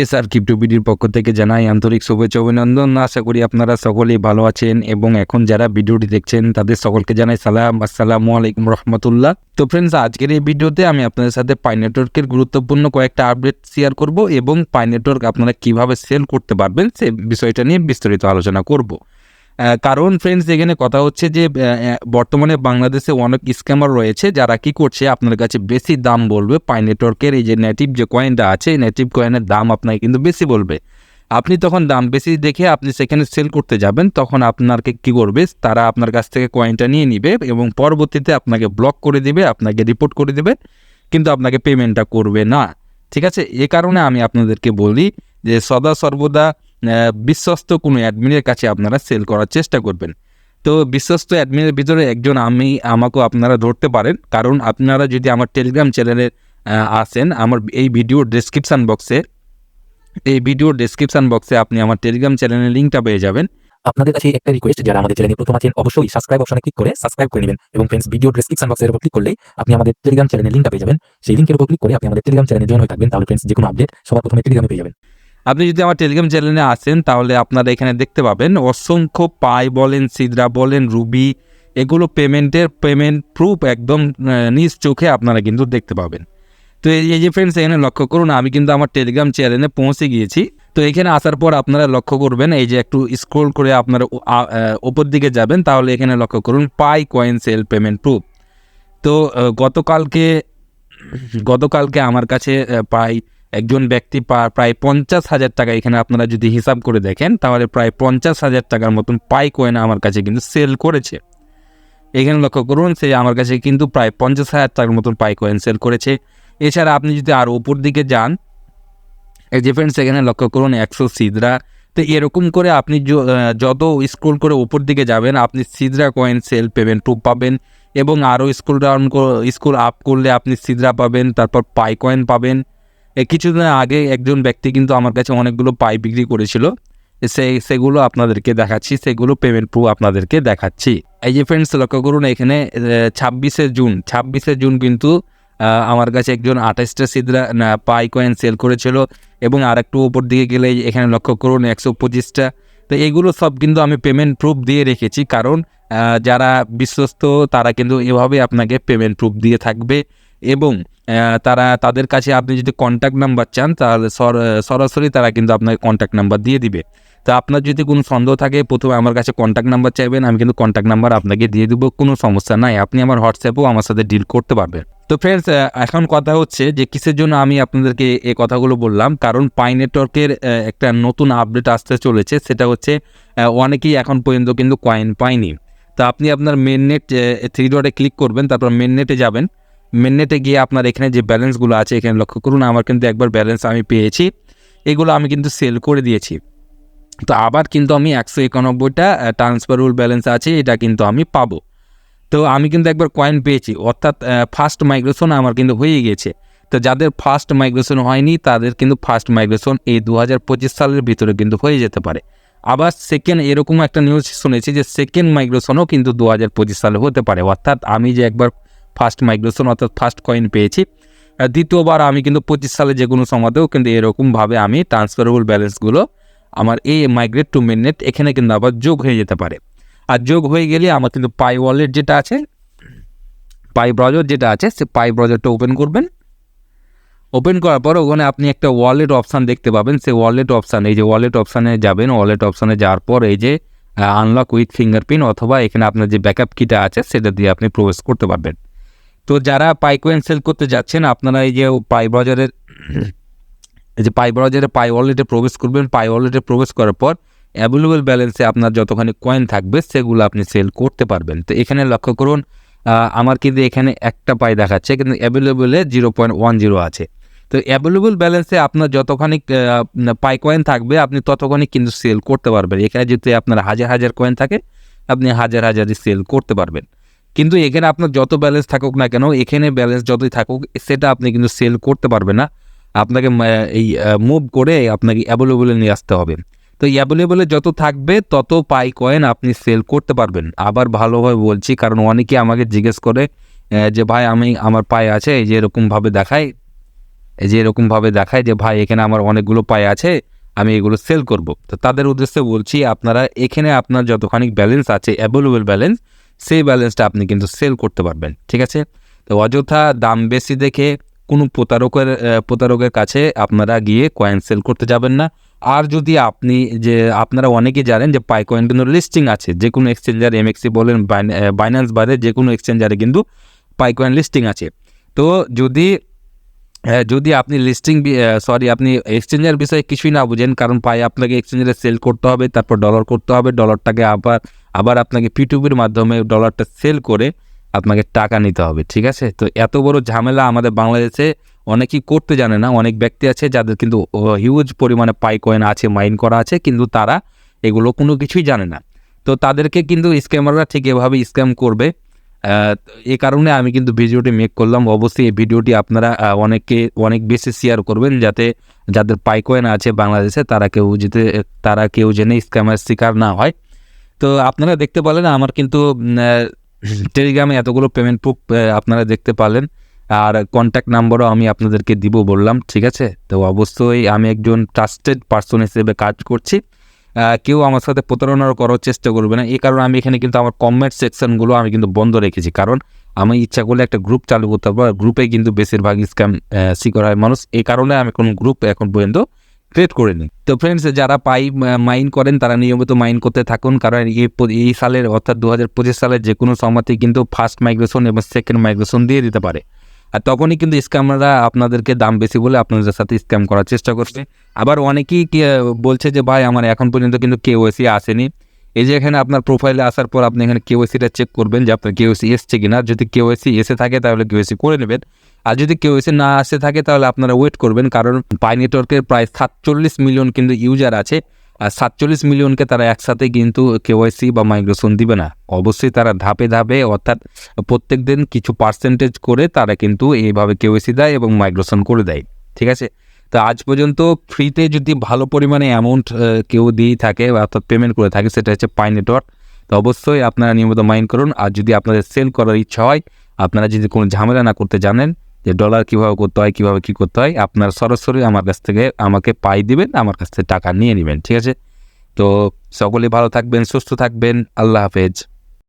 S আর ক্রিপ্টোবিডির পক্ষ থেকে জানাই আন্তরিক শুভেচ্ছা অভিনন্দন। আশা করি আপনারা সকলেই ভালো আছেন এবং এখন যারা ভিডিওটি দেখছেন, তাদের সকলকে জানাই সালাম। আসসালামু আলাইকুম রহমতুল্লাহ। তো ফ্রেন্ডস আজকের এই ভিডিওতে আমি আপনাদের সাথে পাই নেটওয়ার্কের গুরুত্বপূর্ণ কয়েকটা আপডেট শেয়ার করব এবং পাই নেটওয়ার্ক আপনারা কীভাবে সেল করতে পারবেন সে বিষয়টা নিয়ে বিস্তারিত আলোচনা করব। কারণ ফ্রেন্ডস এখানে কথা হচ্ছে যে বর্তমানে বাংলাদেশে অনেক স্ক্যামার রয়েছে যারা কি করছে, আপনার কাছে বেশি দাম বলবে। পাই নেটওয়ার্কের এই যে নেটিভ যে কয়েনটা আছে, এই নেটিভ কয়েনের দাম আপনাকে কিন্তু বেশি বলবে। আপনি তখন দাম বেশি দেখে আপনি সেখানে সেল করতে যাবেন, তখন আপনাকে কি করবে, তারা আপনার কাছ থেকে কয়েনটা নিয়ে নিবে এবং পরবর্তীতে আপনাকে ব্লক করে দিবে, আপনাকে রিপোর্ট করে দেবে, কিন্তু আপনাকে পেমেন্টটা করবে না। ঠিক আছে? এ কারণে আমি আপনাদেরকে বলি যে, সদা সর্বদা বিশ্বস্ত কোনো অ্যাডমিনের কাছে আপনারা সেল করার চেষ্টা করবেন। তো বিশ্বস্ত অ্যাডমিনের ভিতরে একজন আমি, আমাকেও আপনারা ধরতে পারেন। কারণ আপনারা যদি আমার টেলিগ্রাম চ্যানেলে আসেন, আমার এই ভিডিওর ডেসক্রিপশান বক্সে এই ভিডিওর ডেসক্রিপশান বক্সে আপনি আমার টেলিগ্রাম চ্যানেলের লিঙ্কটা পেয়ে যাবেন। আপনাদের কাছে একটা রিকোয়েস্ট যারা আমাদের চ্যানেলে প্রথম আছেন, অবশ্যই সাবস্ক্রাইব অপশনে ক্লিক করে সাবস্ক্রাইব করে নেবেন এবং ফ্রেন্ডস ভিডিও ডেসক্রিপশন বক্সের উপর ক্লিক করলেই আপনি আমাদের টেলিগ্রাম চ্যানেলের লিঙ্কটা পেয়ে যাবেন। সেই লিঙ্কের উপর ক্লিক করে আপনি আমাদের টেলিগ্রাম চ্যানেলে জয়েন হয়ে থাকবেন। তাহলে ফ্রেন্ডস যে কোনো আপডেট সবার প্রথমে টেলিগ্রামে পেয়ে যাবেন। আপনি যদি আমার টেলিগ্রাম চ্যানেলে আসেন, তাহলে আপনারা এখানে দেখতে পাবেন অসংখ্য পাই বলেন, সিদ্রা বলেন, রুবি, এগুলো পেমেন্টের পেমেন্ট প্রুফ একদম নিজ চোখে আপনারা কিন্তু দেখতে পাবেন। তো এই যে ফ্রেন্ডস এখানে লক্ষ্য করুন, আমি কিন্তু আমার টেলিগ্রাম চ্যানেলে পৌঁছে গিয়েছি। তো এখানে আসার পর আপনারা লক্ষ্য করবেন, এই যে একটু স্ক্রোল করে আপনারা ওপর দিকে যাবেন, তাহলে এখানে লক্ষ্য করুন, Pi coin sell payment proof তো গতকালকে গতকালকে আমার কাছে প্রায় একজন ব্যক্তি প্রায় পঞ্চাশ হাজার টাকা এখানে আপনারা যদি হিসাব করে দেখেন, তাহলে প্রায় পঞ্চাশ হাজার টাকার মতন পাই কয়েন আমার কাছে কিন্তু সেল করেছে। এখানে লক্ষ্য করুন, সে আমার কাছে কিন্তু প্রায় পঞ্চাশ হাজার টাকার মতন পাই কয়েন সেল করেছে। এছাড়া আপনি যদি আর উপর দিকে যান, এই যে ফ্রেন্ডস এখানে লক্ষ্য করুন, একশো সিদরা। তো এরকম করে আপনি যত স্ক্রোল করে উপর দিকে যাবেন, আপনি Sidra coin sell payment proof পাবেন। এবং আরও স্কুল ডাউন স্কুল আপ করলে আপনি সিদরা পাবেন, তারপর পাই কয়েন পাবেন। কিছুদিন আগে একজন ব্যক্তি কিন্তু আমার কাছে অনেকগুলো পাই বিক্রি করেছিল। সেই সেগুলো আপনাদেরকে দেখাচ্ছি, সেগুলো পেমেন্ট প্রুফ আপনাদেরকে দেখাচ্ছি। এই যে ফ্রেন্ডস লক্ষ্য করুন এখানে ছাব্বিশে জুন ছাব্বিশে জুন কিন্তু আমার কাছে একজন আঠাশটা সিদ্রা পাই কয়েন সেল করেছিল এবং আর একটু ওপর দিকে গেলে এখানে লক্ষ্য করুন একশো পঁচিশটা। তো এগুলো সব কিন্তু আমি পেমেন্ট প্রুফ দিয়ে রেখেছি কারণ যারা বিশ্বস্ত তারা কিন্তু এভাবে আপনাকে পেমেন্ট প্রুফ দিয়ে থাকবে এবং তারা, তাদের কাছে আপনি যদি কন্ট্যাক্ট নাম্বার চান, তাহলে সর- সরাসরি তারা কিন্তু আপনাকে কন্ট্যাক্ট নাম্বার দিয়ে দিবে। তো আপনার যদি কোনো সন্দেহ থাকে, প্রথমে আমার কাছে কন্ট্যাক্ট নাম্বার চাইবেন, আমি কিন্তু কন্ট্যাক্ট নাম্বার আপনাকে দিয়ে দেবো, কোনো সমস্যা নাই। আপনি আমার হোয়াটসঅ্যাপেও আমার সাথে ডিল করতে পারবেন। তো ফ্রেন্ডস এখন কথা হচ্ছে যে কিসের জন্য আমি আপনাদেরকে এই কথাগুলো বললাম, কারণ পাই নেটওয়ার্কের একটা নতুন আপডেট আসতে চলেছে, সেটা হচ্ছে অনেকেই এখন পর্যন্ত কিন্তু কয়েন পায়নি। তো আপনি আপনার মেন নেট থ্রি ডটে ক্লিক করবেন, তারপর মেন নেটে যাবেন। মেন নেটে গিয়ে আপনার এখানে যে ব্যালেন্সগুলো আছে, এখানে লক্ষ্য করুন, আমার কিন্তু একবার ব্যালেন্স আমি পেয়েছি। এগুলো আমি কিন্তু সেল করে দিয়েছি। তো আবার কিন্তু আমি একশো একানব্বইটা ট্রান্সফারেবল ব্যালেন্স আছে, এটা কিন্তু আমি পাবো। তো আমি কিন্তু একবার কয়েন পেয়েছি, অর্থাৎ ফার্স্ট মাইগ্রেশন আমার কিন্তু হয়ে গেছে তো যাদের ফার্স্ট মাইগ্রেশন হয়নি, তাদের কিন্তু ফার্স্ট মাইগ্রেশন এই দু হাজার পঁচিশ সালের ভিতরে কিন্তু হয়ে যেতে পারে। আবার সেকেন্ড এরকম একটা নিউজ শুনেছি যে সেকেন্ড মাইগ্রেশনও কিন্তু দু হাজার পঁচিশ সালে হতে পারে। অর্থাৎ আমি যে একবার ফার্স্ট মাইগ্রেশন অর্থাৎ ফার্স্ট কয়েন পেয়েছি। দ্বিতীয়বার আমি কিন্তু পঁচিশ সালে যে কোনো সময়তেও কিন্তু এরকমভাবে আমি ট্রান্সফারেবল ব্যালেন্সগুলো আমার এই মাইগ্রেট টু মেননেট এখানে কিন্তু আবার যোগ হয়ে যেতে পারে। আর যোগ হয়ে গেলে আমার কিন্তু পাই ওয়ালেট যেটা আছে পাই ব্রাউজার যেটা আছে, সে পাই ব্রাউজারটা ওপেন করবেন। ওপেন করার পর ওখানে আপনি একটা ওয়ালেট অপশান দেখতে পাবেন। সেই ওয়ালেট অপশান এই যে ওয়ালেট অপশানে যাবেন ওয়ালেট অপশানে যাওয়ার পর এই যে আনলক উইথ ফিঙ্গারপ্রিন্ট অথবা এখানে আপনার যে ব্যাকআপ কিটা আছে, সেটা দিয়ে আপনি প্রবেশ করতে পারবেন। তো যারা পাই কয়েন সেল করতে যাচ্ছেন, আপনারা এই যে পাই ব্রাউজারের এই যে পাই ব্রাউজারে পাই ওয়ালেটে প্রবেশ করবেন। পাই ওয়ালেটে প্রবেশ করার পর অ্যাভেলেবল ব্যালেন্সে আপনার যতখানি কয়েন থাকবে, সেগুলো আপনি সেল করতে পারবেন। তো এখানে লক্ষ্য করুন আমার কিন্তু এখানে একটা পাই দেখাচ্ছে, কিন্তু অ্যাভেলেবলে জিরো পয়েন্ট ওয়ান জিরো আছে। তো অ্যাভেলেবল ব্যালেন্সে আপনার যতখানি পাই কয়েন থাকবে, আপনি ততখানি কিন্তু সেল করতে পারবেন। এখানে যদি আপনার হাজার হাজার কয়েন থাকে, আপনি হাজার হাজারই সেল করতে পারবেন। কিন্তু এখানে আপনার যত ব্যালেন্স থাকুক না কেন, এখানে ব্যালেন্স যতই থাকুক, সেটা আপনি কিন্তু সেল করতে পারবেন না। আপনাকে এই মুভ করে আপনাকে অ্যাভেলেবলে নিয়ে আসতে হবে। তো অ্যাভেলেবলে যত থাকবে, তত পাই কয়েন আপনি সেল করতে পারবেন। আবার ভালোভাবে বলছি, কারণ অনেকে আমাকে জিজ্ঞেস করে যে ভাই, আমি, আমার পায়ে আছে, এই যে এরকমভাবে দেখায়, এই যে এরকমভাবে দেখায় যে ভাই, এখানে আমার অনেকগুলো পায়ে আছে, আমি এগুলো সেল করব। তো তাদের উদ্দেশ্যে বলছি, আপনারা এখানে আপনার যতখানি ব্যালেন্স আছে অ্যাভেলেবল ব্যালেন্স সেই ব্যালেন্সটা আপনি কিন্তু সেল করতে পারবেন, ঠিক আছে? তো অযথা দাম বেশি দেখে কোনো প্রতারকের প্রতারকের কাছে আপনারা গিয়ে কয়েন সেল করতে যাবেন না। আর যদি আপনি যে, আপনারা অনেকে জানেন যে পাই কয়েন কিন্তু লিস্টিং আছে, যে কোনো এক্সচেঞ্জার এমএক্সি বলেন বাইন্যান্স বাদে যে কোনো এক্সচেঞ্জারে কিন্তু পাই কয়েন লিস্টিং আছে। তো যদি যদি আপনি লিস্টিং সরি আপনি এক্সচেঞ্জের বিষয়ে কিছুই না বুঝেন, কারণ পাই আপনাকে এক্সচেঞ্জে সেল করতে হবে, তারপর ডলার করতে হবে ডলারটাকে আবার আবার আপনাকে পিটুপির মাধ্যমে ডলারটা সেল করে আপনাকে টাকা নিতে হবে, ঠিক আছে? তো এত বড় ঝামেলা আমাদের বাংলাদেশে অনেকেই করতে জানে না, অনেক ব্যক্তি আছে যাদের কিন্তু হিউজ পরিমাণে পাই কয়েন আছে মাইন করা আছে, কিন্তু তারা এগুলো কোনো কিছুই জানে না। তো তাদেরকে কিন্তু স্ক্যামাররা ঠিক এভাবে স্ক্যাম করবে। এই কারণে আমি কিন্তু ভিডিওটি মেক করলাম। অবশ্যই এই ভিডিওটি আপনারা আহ, অনেকে বেশি শেয়ার করবেন যাতে যাদের পাইকয়েন আছে বাংলাদেশে তারা কেউ যেতে তারা কেউ জেনে স্ক্যামের শিকার না হয়। তো আপনারা দেখতে পেলেন আমার কিন্তু টেলিগ্রামে এতগুলো পেমেন্ট প্রুফ আপনারা দেখতে পারলেন। আর কন্ট্যাক্ট নাম্বারও আমি আপনাদেরকে দিব বললাম ঠিক আছে? তো অবশ্যই আমি একজন ট্রাস্টেড পার্সন হিসেবে কাজ করছি। কেউ আমার সাথে প্রতারণার করার চেষ্টা করবে না। এই কারণে আমি এখানে কিন্তু আমার কমেন্ট সেকশনগুলো আমি কিন্তু বন্ধ রেখেছি। কারণ আমি ইচ্ছা করলে একটা গ্রুপ চালু করতে পারব গ্রুপে কিন্তু বেশিরভাগ স্ক্যাম শিকার হয় মানুষ। এই কারণে আমি কোনো গ্রুপ এখন পর্যন্ত ক্রিয়েট করিনি। তো ফ্রেন্ডস যারা পাই মাইন করেন, তারা নিয়মিত মাইন করতে থাকুন। কারণ এই এই সালের, অর্থাৎ দু হাজার পঁচিশ সালের যে কোনো সময়তেই কিন্তু ফার্স্ট মাইগ্রেশন এবং সেকেন্ড মাইগ্রেশন দিয়ে দিতে পারে। আর তখনই কিন্তু স্ক্যামাররা আপনাদেরকে দাম বেশি বলে আপনাদের সাথে স্ক্যাম করার চেষ্টা করছে। আবার অনেকেই বলছে যে, ভাই, আমার এখন পর্যন্ত কিন্তু কেওয়াইসি আসেনি। এই যে এখানে আপনার প্রোফাইলে আসার পর আপনি এখানে কেওয়াইসিটা চেক করবেন যে, আপনার কেওয়াইসি এসছে কিনা। যদি কেওয়াইসি এসে থাকে, তাহলে কেওয়াইসি করে নেবেন। আর যদি কেওয়াইসি না আসে থাকে, তাহলে আপনারা ওয়েট করবেন। কারণ পাই নেটওয়ার্কের প্রায় সাতচল্লিশ মিলিয়ন কিন্তু ইউজার আছে। সাতচল্লিশ মিলিয়নকে তারা একসাথে কিন্তু কেওয়াইসি বা মাইগ্রেশন দিবে না। অবশ্যই তারা ধাপে ধাপে অর্থাৎ প্রত্যেক দিন কিছু পার্সেন্টেজ করে তারা কিন্তু এইভাবে কেওয়াইসি দেয় এবং মাইগ্রেশন করে দেয়। ঠিক আছে? তো আজ পর্যন্ত ফ্রিতে যদি ভালো পরিমাণে অ্যামাউন্ট কেউ দিয়ে থাকে অর্থাৎ পেমেন্ট করে থাকে, সেটা হচ্ছে পাই নেটওয়ার্ক তো অবশ্যই আপনারা নিয়মিত মাইন্ড করুন। আর যদি আপনাদের সেল করার ইচ্ছা হয়, আপনারা যদি কোনো ঝামেলা না করতে জানেন যে ডলার কীভাবে করতে হয়, কীভাবে কী করতে হয়, আপনার সরাসরি আমার কাছ থেকে আমাকে পাই দিবেন, আমার কাছ থেকে টাকা নিয়ে নেবেন, ঠিক আছে? তো সকলে ভালো থাকবেন, সুস্থ থাকবেন, আল্লাহ হাফেজ।